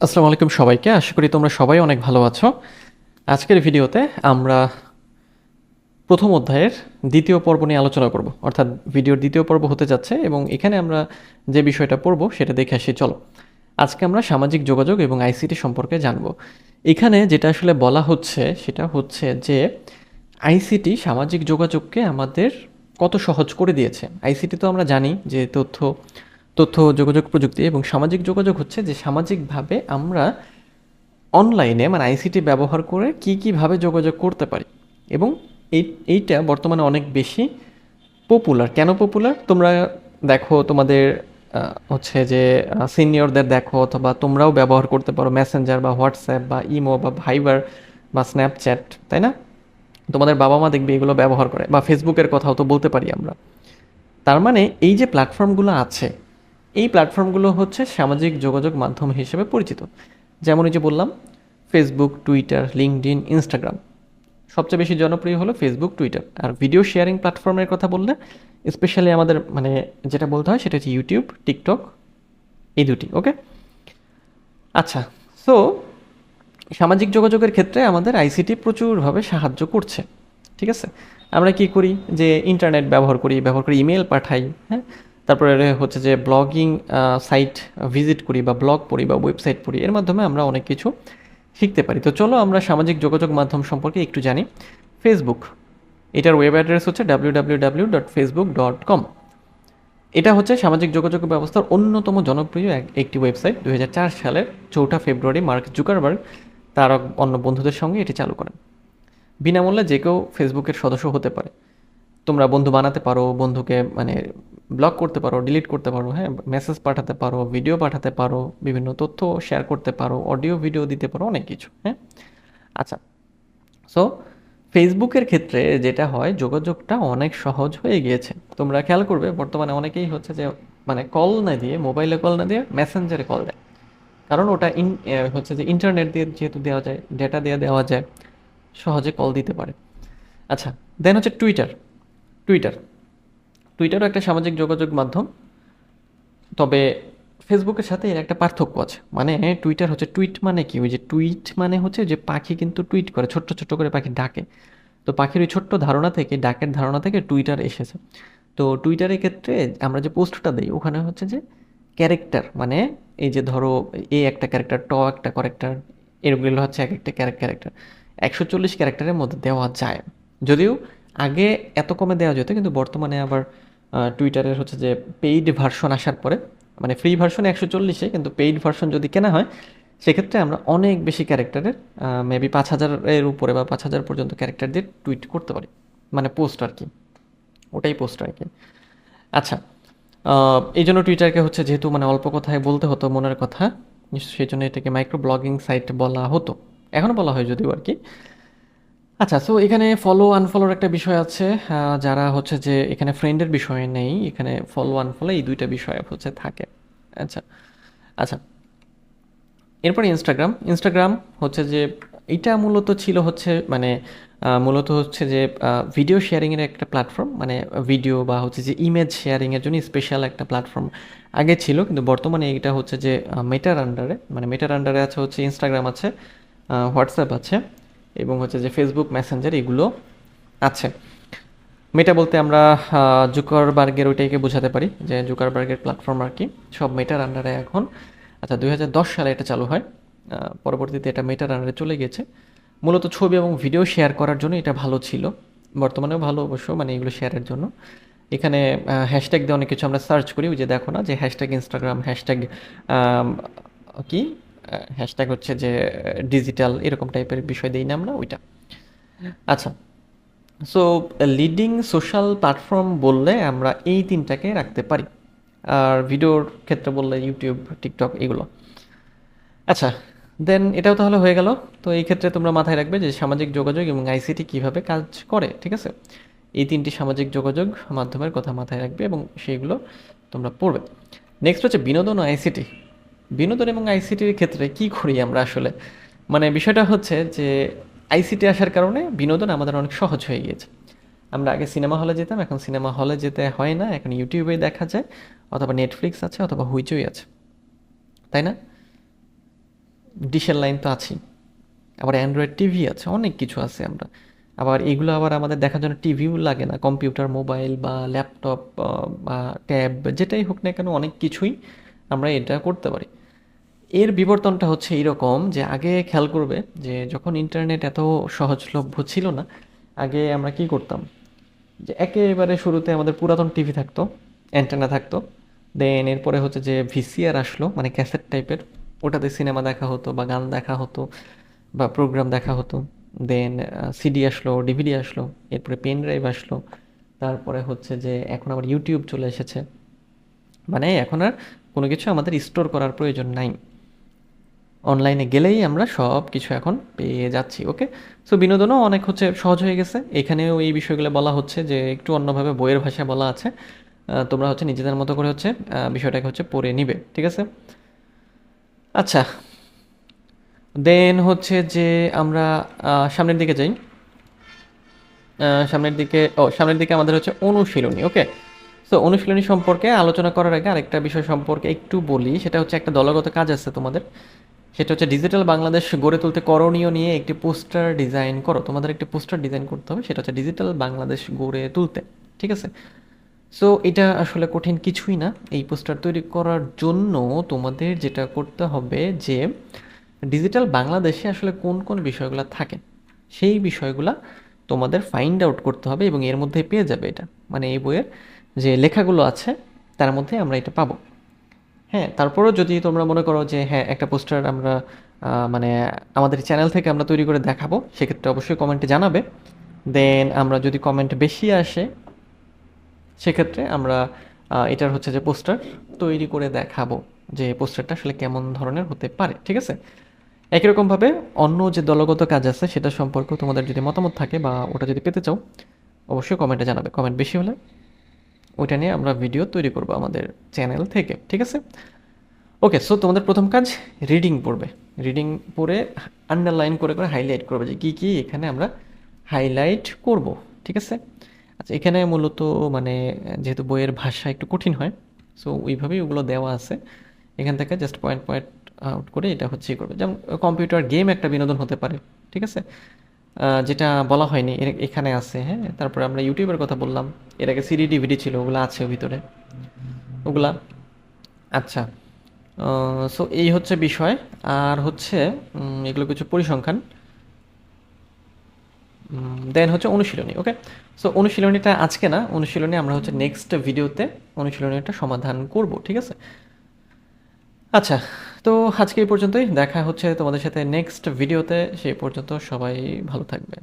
আসসালামু আলাইকুম সবাইকে। আশা করি তোমরা সবাই অনেক ভালো আছো। আজকের ভিডিওতে আমরা প্রথম অধ্যায়ের দ্বিতীয় পর্ব নিয়ে আলোচনা করব। অর্থাৎ ভিডিওর দ্বিতীয় পর্ব হতে যাচ্ছে এবং এখানে আমরা যে বিষয়টা পড়ব সেটা দেখে আসি। চলো, আজকে আমরা সামাজিক যোগাযোগ এবং আইসিটি সম্পর্কে জানব। এখানে যেটা আসলে বলা হচ্ছে সেটা হচ্ছে যে আইসিটি সামাজিক যোগাযোগকে আমাদের কত সহজ করে দিয়েছে। আইসিটি তো আমরা জানি যে তথ্য তথ্য, যোগাযোগ প্রযুক্তি এবং সামাজিক যোগাযোগ হচ্ছে যে সামাজিকভাবে আমরা অনলাইনে মানে আইসিটি ব্যবহার করে কি কীভাবে যোগাযোগ করতে পারি। এবং এই, এইটা বর্তমানে অনেক বেশি পপুলার কেন পপুলার তোমরা দেখো, তোমাদের হচ্ছে যে সিনিয়রদের দেখো, অথবা তোমরাও ব্যবহার করতে পারো মেসেঞ্জার বা হোয়াটসঅ্যাপ বা ইমো বা ভাইবার বা স্ন্যাপচ্যাট তাই না? তোমাদের বাবা মা দেখবে এগুলো ব্যবহার করে। বা ফেসবুকের কথাও তো বলতে পারি আমরা। তার মানে এই যে প্ল্যাটফর্মগুলো আছে এই প্ল্যাটফর্মগুলো হচ্ছে সামাজিক যোগাযোগ মাধ্যম হিসেবে পরিচিত। যেমন এই যে বললাম ফেসবুক টুইটার লিঙ্কডিন ইনস্টাগ্রাম সবচেয়ে বেশি জনপ্রিয় হলো ফেসবুক টুইটার আর ভিডিও শেয়ারিং প্ল্যাটফর্মের কথা বললে স্পেশালি আমাদের মানে যেটা বলতে হয় সেটা হচ্ছে ইউটিউব টিকটক এই দুটি ওকে আচ্ছা সো সামাজিক যোগাযোগের ক্ষেত্রে আমাদের আইসিটি প্রচুরভাবে সাহায্য করছে, ঠিক আছে? আমরা কি করি? যে ইন্টারনেট ব্যবহার করি ব্যবহার করি ইমেল পাঠাই হ্যাঁ? তারপরে হচ্ছে যে ব্লগিং সাইট ভিজিট করি বা ব্লগ পড়ি বা ওয়েবসাইট পড়ি, এর মাধ্যমে আমরা অনেক কিছু শিখতে পারি। তো চলো আমরা সামাজিক যোগাযোগ মাধ্যম সম্পর্কে একটু জানি। ফেসবুক এটার ওয়েব অ্যাড্রেস হচ্ছে W dot Facebook dot com এটা হচ্ছে সামাজিক যোগাযোগ ব্যবস্থার অন্যতম জনপ্রিয় এক- একটি ওয়েবসাইট দু হাজার চার সালের চৌঠা ফেব্রুয়ারি মার্ক জুকারবার্গ তার অন্য বন্ধুদের সঙ্গে এটি চালু করেন। বিনামূল্যে যে কেউ ফেসবুকের সদস্য হতে পারে। তোমরা বন্ধু বানাতে পারো, বন্ধুকে মানে ব্লক করতে পারো ডিলিট করতে পারো হ্যাঁ মেসেজ পাঠাতে পারো ভিডিও পাঠাতে পারো, বিভিন্ন তথ্য শেয়ার করতে পারো অডিও ভিডিও দিতে পারো, অনেক কিছু হ্যাঁ। আচ্ছা সো ফেসবুকের ক্ষেত্রে যেটা হয়, যোগাযোগটা অনেক সহজ হয়ে গিয়েছে। তোমরা খেয়াল করবে, বর্তমানে অনেকেই হচ্ছে যে মানে কল না দিয়ে মোবাইলে কল না দিয়ে মেসেঞ্জারে কল দেয়। কারণ ওটা ইন হচ্ছে যে ইন্টারনেট দিয়ে যেহেতু দেওয়া যায় ডেটা দিয়ে দেওয়া যায়, সহজে কল দিতে পারে। আচ্ছা দেন হচ্ছে টুইটার টুইটার টুইটারও একটা সামাজিক যোগাযোগ মাধ্যম। তবে ফেসবুকের সাথে এর একটা পার্থক্য আছে। মানে টুইটার হচ্ছে টুইট মানে কি? ওই যে টুইট মানে হচ্ছে যে পাখি কিন্তু টুইট করে, ছোট্ট ছোট্ট করে পাখি ডাকে। তো পাখির ওই ছোট্ট ধারণা থেকে, ডাকের ধারণা থেকে টুইটার এসেছে। তো টুইটারের ক্ষেত্রে আমরা যে পোস্টটা দিই, ওখানে হচ্ছে যে ক্যারেক্টার মানে এই যে ধরো এ একটা ক্যারেক্টার ট একটা ক্যারেক্টার এরগুলো হচ্ছে এক একটা ক্যারেক্টার একশো চল্লিশ ক্যারেক্টারের মধ্যে দেওয়া যায়। যদিও আগে এত কমে দেওয়া যেত, কিন্তু বর্তমানে আবার টুইটারের হচ্ছে যে পেইড ভার্সন আসার পরে মানে ফ্রি ভার্সন একশো চল্লিশে, কিন্তু পেইড ভার্সন যদি কেনা হয়, সেক্ষেত্রে আমরা অনেক বেশি ক্যারেক্টারের মেবি পাঁচ হাজারের উপরে বা পাঁচ হাজার পর্যন্ত ক্যারেক্টার দিয়ে টুইট করতে পারি। মানে পোস্ট আর কি। ওটাই পোস্ট আর কি। আচ্ছা এই জন্য টুইটারকে হচ্ছে যেহেতু মানে অল্প কথায় বলতে হতো মনের কথা সেই জন্য এটাকে মাইক্রো ব্লগিং সাইট বলা হতো। এখনও বলা হয় যদিও আর কি। আচ্ছা সো এখানে ফলো আনফলোর একটা বিষয় আছে যারা হচ্ছে যে এখানে ফ্রেন্ডের বিষয় নেই, এখানে ফলো আনফলো এই দুইটা বিষয় হচ্ছে থাকে। আচ্ছা আচ্ছা। এরপরে ইনস্টাগ্রাম ইনস্টাগ্রাম হচ্ছে যে এটা মূলত ছিল হচ্ছে মানে মূলত হচ্ছে যে ভিডিও শেয়ারিংয়ের একটা প্ল্যাটফর্ম মানে ভিডিও বা হচ্ছে যে ইমেজ শেয়ারিংয়ের জন্য স্পেশাল একটা প্ল্যাটফর্ম আগে ছিল, কিন্তু বর্তমানে এটা হচ্ছে যে মেটার আন্ডারে মানে মেটার আন্ডারে আছে হচ্ছে ইনস্টাগ্রাম আছে হোয়াটসঅ্যাপ আছে। এবং হচ্ছে যে ফেসবুক মেসেঞ্জার এগুলো আছে। মেটা বলতে আমরা জুকারবার্গের ওইটাকে বোঝাতে পারি, যে জুকারবার্গের প্ল্যাটফর্ম আর কি, সব মেটার আন্ডারে এখন। আচ্ছা দু হাজার দশ সালে এটা চালু হয়। পরবর্তীতে এটা মেটার আন্ডারে চলে গেছে। মূলত ছবি এবং ভিডিও শেয়ার করার জন্য এটা ভালো ছিল। বর্তমানেও ভালো অবশ্য মানে এগুলো শেয়ারের জন্য। এখানে হ্যাশট্যাগ দিয়ে অনেক কিছু আমরা সার্চ করি যে দেখো না, যে হ্যাশট্যাগ ইনস্টাগ্রাম হ্যাশট্যাগ কি? হ্যাশট্যাগ হচ্ছে যে ডিজিটাল এরকম টাইপের বিষয় দিই না আমরা, ওইটা। আচ্ছা সো লিডিং সোশ্যাল প্ল্যাটফর্ম বললে আমরা এই তিনটাকে রাখতে পারি। আর ভিডিওর ক্ষেত্রে বললে ইউটিউব টিকটক এগুলো। আচ্ছা দেন এটাও তাহলে হয়ে গেল। তো এই ক্ষেত্রে তোমরা মাথায় রাখবে যে সামাজিক যোগাযোগ এবং আইসিটি কীভাবে কাজ করে, ঠিক আছে? এই তিনটি সামাজিক যোগাযোগ মাধ্যমের কথা মাথায় রাখবে এবং সেইগুলো তোমরা পড়বে। নেক্সট হচ্ছে বিনোদন ও আইসিটি বিনোদন এবং আইসিটির ক্ষেত্রে কি করি আমরা আসলে? মানে বিষয়টা হচ্ছে যে আইসিটি আসার কারণে বিনোদন আমাদের অনেক সহজ হয়ে গিয়েছে। আমরা আগে সিনেমা হলে যেতাম, এখন সিনেমা হলে যেতে হয় না, এখন ইউটিউবে দেখা যায়, অথবা নেটফ্লিক্স আছে, অথবা হুইচই আছে। তাই না? ডিশের লাইন তো আছেই। আবার অ্যান্ড্রয়েড টিভি আছে, অনেক কিছু আছে আমরা। আবার এগুলো আবার আমাদের দেখার জন্য টিভিও লাগে না। কম্পিউটার মোবাইল বা ল্যাপটপ বা ট্যাব যেটাই হোক না কেন অনেক কিছুই আমরা এটা করতে পারি। এর বিবর্তনটা হচ্ছে এইরকম যে আগে খেয়াল করবে যে যখন ইন্টারনেট এত সহজলভ্য ছিল না, আগে আমরা কি করতাম? যে একেবারে শুরুতে আমাদের পুরাতন টিভি থাকতো অ্যান্টেনা থাকতো দেন এরপরে হচ্ছে যে ভিসিআর আসলো মানে ক্যাসেট টাইপের ওটাতে সিনেমা দেখা হতো বা গান দেখা হতো বা প্রোগ্রাম দেখা হতো দেন সিডি আসলো ডিভিডি আসলো, এরপরে পেন ড্রাইভ আসলো, তারপরে হচ্ছে যে এখন আবার ইউটিউব চলে এসেছে। মানে এখন আর কোনো কিছু আমাদের স্টোর করার প্রয়োজন নাই। অনলাইনে গেলেই আমরা সব কিছু এখন পেয়ে যাচ্ছি ওকে সো বিনোদনও অনেক হচ্ছে সহজ হয়ে গেছে। এখানেও এই বিষয়গুলো বলা হচ্ছে যে, একটু অন্যভাবে বইয়ের ভাষায় বলা আছে। তোমরা হচ্ছে নিজেদের মতো করে হচ্ছে বিষয়টাকে হচ্ছে পড়ে নিবে, ঠিক আছে? আচ্ছা দেন হচ্ছে যে আমরা সামনের দিকে যাই। সামনের দিকে, ও, সামনের দিকে আমাদের হচ্ছে অনুশীলনী ওকে সো অনুশীলনী সম্পর্কে আলোচনা করার আগে আরেকটা বিষয় সম্পর্কে একটু বলি, সেটা হচ্ছে একটা দলগত কাজ আছে তোমাদের। সেটা হচ্ছে ডিজিটাল বাংলাদেশ গড়ে তুলতে করণীয় নিয়ে একটি পোস্টার ডিজাইন করো। তোমাদের একটি পোস্টার ডিজাইন করতে হবে, সেটা হচ্ছে ডিজিটাল বাংলাদেশ গড়ে তুলতে, ঠিক আছে? সো এটা আসলে কঠিন কিছুই না। এই পোস্টার তৈরি করার জন্য তোমাদের যেটা করতে হবে যে ডিজিটাল বাংলাদেশে আসলে কোন কোন বিষয়গুলো থাকে, সেই বিষয়গুলা তোমাদের ফাইন্ড আউট করতে হবে এবং এর মধ্যে পেয়ে যাবে এটা। মানে এই বইয়ের যে লেখাগুলো আছে, তার মধ্যে আমরা এটা পাবো। হ্যাঁ তারপরেও যদি তোমরা মনে করো যে হ্যাঁ একটা পোস্টার আমরা মানে আমাদের চ্যানেল থেকে আমরা তৈরি করে দেখাবো, সেক্ষেত্রে অবশ্যই কমেন্টে জানাবে। দেন আমরা যদি কমেন্ট বেশি আসে, সেক্ষেত্রে আমরা এটার হচ্ছে যে পোস্টার তৈরি করে দেখাবো যে পোস্টারটা আসলে কেমন ধরনের হতে পারে, ঠিক আছে? একই রকমভাবে অন্য যে দলগত কাজ আছে, সেটা সম্পর্কে তোমাদের যদি মতামত থাকে বা ওটা যদি পেতে চাও, অবশ্যই কমেন্টে জানাবে। কমেন্ট বেশি হলে ওইটা নিয়ে আমরা ভিডিও তৈরি করব আমাদের চ্যানেল থেকে, ঠিক আছে? ওকে সো তোমাদের প্রথম কাজ রিডিং পড়বে। রিডিং পড়ে আন্ডারলাইন করে করে হাইলাইট করবে যে কী কী এখানে আমরা হাইলাইট করব, ঠিক আছে? আচ্ছা এখানে মূলত মানে যেহেতু বইয়ের ভাষা একটু কঠিন হয় সো ওইভাবেই ওগুলো দেওয়া আছে। এখান থেকে জাস্ট পয়েন্ট পয়েন্ট আউট করে এটা হচ্ছে করবে। যেমন কম্পিউটার গেম একটা বিনোদন হতে পারে, ঠিক আছে? যেটা বলা হয়নি এখানে আছে হ্যাঁ? তারপরে আমরা ইউটিউবের কথা বললাম। এর আগে সিডি ডিভিডি ছিল, ওগুলো আছে ভিতরে। ওগুলা? আচ্ছা। সো এই হচ্ছে বিষয়। আর হচ্ছে এগুলো কিছু পরিসংখ্যান। দেন হচ্ছে অনুশীলনী ওকে সো অনুশীলনীটা আজকে না, অনুশীলনী আমরা হচ্ছে নেক্সট ভিডিওতে অনুশীলনীটা সমাধান করব, ঠিক আছে? আচ্ছা। তো আজকে এই পর্যন্তই। দেখা হচ্ছে তোমাদের সাথে নেক্সট ভিডিওতে সেই পর্যন্ত সবাই ভালো থাকবে